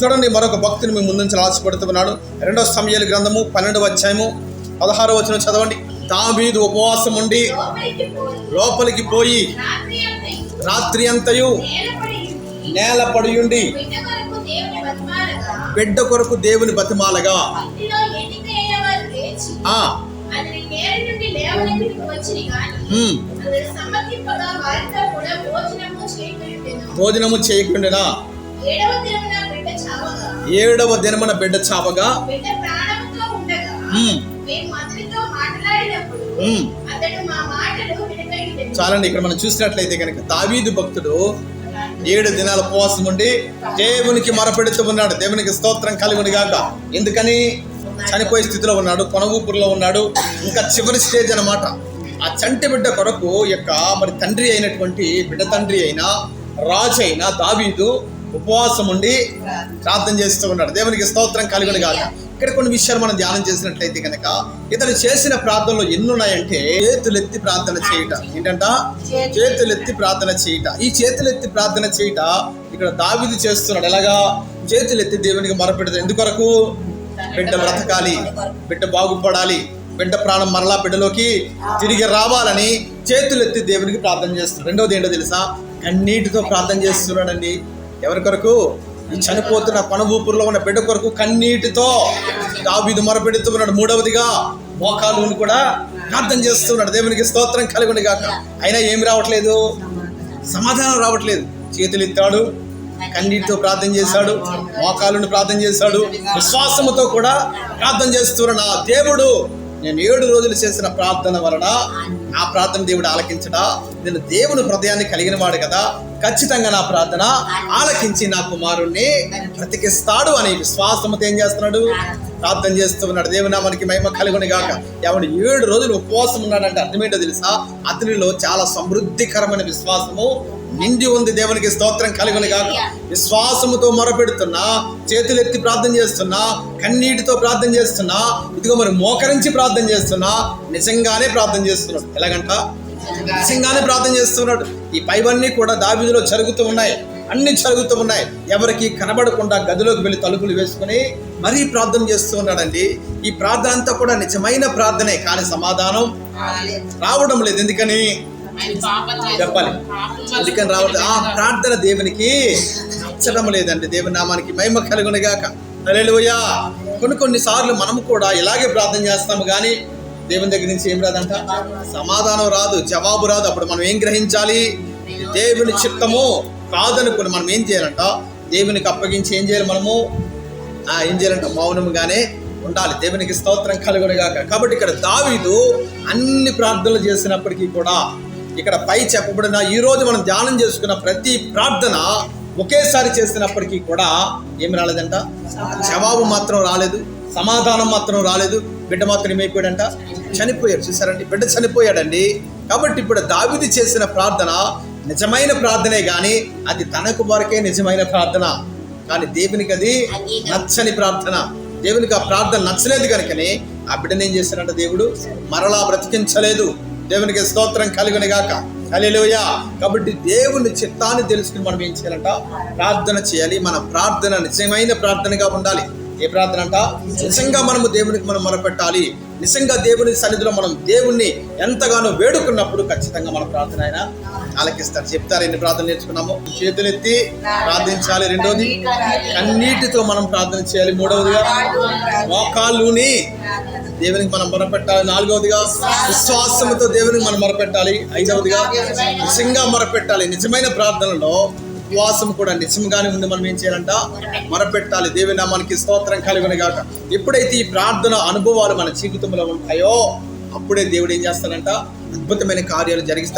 చూడండి మరొక భక్తిని మీ ముందుంచి ఆశపడుతున్నాడు రెండవ సమయాలు గ్రంథము పన్నెండు అధ్యాయము పదహారు వచ్చిన చదవండి. దావీదు ఉపవాసం ఉండి లోపలికి పోయి రాత్రి అంతయు నేల పడియుండి బిడ్డ కొరకు దేవుని బతిమాలగా. భోజనము చేయకుండా ఏడవ దినమున బిడ్డ చావగా? చాలండి ఇక్కడ మనం చూసినట్లయితే కనుక దావీదు భక్తుడు ఏడు దినాల ఉపవాసం ఉండి దేవునికి మొరపెడుతూ ఉన్నాడు. దేవునికి స్తోత్రం కలిగిన గాక ఎందుకని? చనిపోయే స్థితిలో ఉన్నాడు కొన ఊపిరిలో ఉన్నాడు. ఇంకా చివరి స్టేజ్ అన్నమాట. ఆ చంటి బిడ్డ కొరకు యొక్క మరి తండ్రి అయినటువంటి బిడ్డ తండ్రి అయిన రాజు అయిన దావీదు ఉపవాసం ఉండి ప్రార్థన చేస్తూ ఉన్నాడు. దేవునికి స్తోత్రం కలిగిన కాదు ఇక్కడ కొన్ని విషయాలు మనం ధ్యానం చేసినట్లయితే కనుక ఇతను చేసిన ప్రార్థనలు ఎన్ని ఉన్నాయంటే చేతులెత్తి ప్రార్థన చేయట. ఏంటంట? చేతులెత్తి ప్రార్థన చేయట. ఈ చేతులెత్తి ప్రార్థన చేయట ఇక్కడ దావిది చేస్తున్నాడు. ఎలాగా? చేతులెత్తి దేవునికి మొరపెడతాడు. ఎందుకొరకు? బిడ్డ బ్రతకాలి బిడ్డ బాగుపడాలి బిడ్డ ప్రాణం మరలా బిడ్డలోకి తిరిగి రావాలని చేతులెత్తి దేవునికి ప్రార్థన చేస్తున్నాడు. రెండవది ఏంటో తెలుసా? కన్నీటితో ప్రార్థన చేస్తున్నాడండి. ఎవరి కొరకు? ఈ చనిపోతున్న పణ ఉన్న బిడ్డ కొరకు కన్నీటితో దావీదు మొరపెడుతున్నాడు. మూడవదిగా మోకాలు కూడా ప్రార్థన చేస్తున్నాడు. దేవునికి స్తోత్రం కలుగుని కాక అయినా ఏమి రావట్లేదు? సమాధానం రావట్లేదు. చేతులు ఎత్తాడు కన్నీటితో ప్రార్థన చేశాడు మోకాలను ప్రార్థన చేశాడు విశ్వాసముతో కూడా ప్రార్థన చేస్తున్నాడు. నా దేవుడు నేను ఏడు రోజులు చేసిన ప్రార్థన వలన నా ప్రార్థన దేవుడు ఆలకించడా? నేను దేవుని హృదయాన్ని కలిగిన వాడు కదా. ఖచ్చితంగా నా ప్రార్థన ఆలకించి నా కుమారుణ్ణి బ్రతికిస్తాడు అని విశ్వాసముతో ఏం చేస్తున్నాడు? ప్రార్థన చేస్తూ ఉన్నాడు. దేవుని మనకి మహిమ కలుగుని గాక. ఎవడు ఏడు రోజులు ఉపవాసం ఉన్నాడంటే అర్థమేంటో తెలుసా? అతనిలో చాలా సమృద్ధికరమైన విశ్వాసము నిండి ఉంది దేవునికి స్తోత్రం కలుగుని గాక. విశ్వాసముతో మొరపెడుతున్నా చేతులెత్తి ప్రార్థన చేస్తున్నా కన్నీటితో ప్రార్థన చేస్తున్నా ఇదిగో మరి మోకరించి ప్రార్థన చేస్తున్నా నిజంగానే ప్రార్థన చేస్తున్నాడు. ఎలాగంట? నిజంగానే. ప్రార్థన చేస్తున్నాడు. ఈ పైవన్నీ కూడా దాబిదిలో జరుగుతూ ఉన్నాయి. అన్ని జరుగుతూ ఉన్నాయి. ఎవరికి కనబడకుండా గదిలోకి వెళ్ళి తలుపులు వేసుకుని మరీ ప్రార్థన చేస్తూ ఉన్నాడండి. ఈ ప్రార్థన అంతా కూడా నిజమైన ప్రార్థనే కానీ సమాధానం రావడం లేదు. ఎందుకని? చెప్పాలి. అందుకని రావడం ఆ ప్రార్థన దేవునికి నచ్చడం లేదండి. దేవుని నామానికి మహిమ కలుగునిగాక గాక. కొన్ని కొన్ని సార్లు మనం కూడా ఇలాగే ప్రార్థన చేస్తాము కానీ దేవుని దగ్గర నుంచి ఏం రాదంట? సమాధానం రాదు. జవాబు రాదు. అప్పుడు మనం ఏం గ్రహించాలి? దేవుని చిత్తము కాదనుకుని మనం ఏం చేయాలంట? దేవునికి అప్పగించి ఏం చేయాలి మనము? ఆ ఏం చేయాలంట? మౌనముగానే ఉండాలి. దేవునికి స్తోత్రం కలుగునిగాక కాబట్టి ఇక్కడ దావీదు అన్ని ప్రార్థనలు చేసినప్పటికీ కూడా ఇక్కడ పై చెప్పబడిన ఈ రోజు మనం ధ్యానం చేసుకున్న ప్రతి ప్రార్థన ఒకేసారి చేసినప్పటికీ కూడా ఏమి రాలేదంట? జవాబు మాత్రం రాలేదు సమాధానం మాత్రం రాలేదు బిడ్డ మాత్రం ఏమైపోయాడంట? చనిపోయాడు. చూసారండి బిడ్డ చనిపోయాడండి. కాబట్టి ఇప్పుడు దావిది చేసిన ప్రార్థన నిజమైన ప్రార్థనే కానీ అది తనకు వరకే నిజమైన ప్రార్థన. కానీ దేవునికి అది నచ్చని ప్రార్థన. దేవునికి ఆ ప్రార్థన నచ్చలేదు కనుకనే ఆ బిడ్డనేం చేశాడంట దేవుడు? మరలా బ్రతికించలేదు. దేవునికి స్తోత్రం కలిగిన గాక. హల్లెలూయా. కాబట్టి దేవుని చిత్తాన్ని తెలుసుకుని మనం ఏం చేయాలంట? ప్రార్థన చేయాలి. మన ప్రార్థన నిజమైన ప్రార్థనగా ఉండాలి. ఏ ప్రార్థన అంట? నిజంగా మనము దేవునికి మనం మొరపెట్టాలి. నిజంగా దేవుని సన్నిధిలో మనం దేవుణ్ణి ఎంతగానో వేడుకున్నప్పుడు ఖచ్చితంగా మన ప్రార్థన ఆయన ఆలకిస్తారు చెప్తారు ఎన్ని ప్రార్థన నేర్చుకున్నాము? చేతులెత్తి ప్రార్థించాలి. రెండోది కన్నీటితో మనం ప్రార్థన చేయాలి. మూడవదిగా మోకాళ్ళుని దేవునికి మనం మొరపెట్టాలి. నాలుగవదిగా విశ్వాసంతో దేవునికి మనం మొరపెట్టాలి. ఐదవదిగా నిజంగా మొరపెట్టాలి. నిజమైన ప్రార్థనలో ఉపవాసం కూడా నిజంగానే ఉంది. మనం ఏం చేయాలంట? మొరపెట్టాలి. దేవుని నామానికి స్తోత్రం కలిగిన గాక. ఎప్పుడైతే ఈ ప్రార్థన అనుభవాలు మన జీవితంలో ఉంటాయో అప్పుడే దేవుడు ఏం చేస్తాడంట? అద్భుతమైన కార్యాలు జరిగిస్తాయి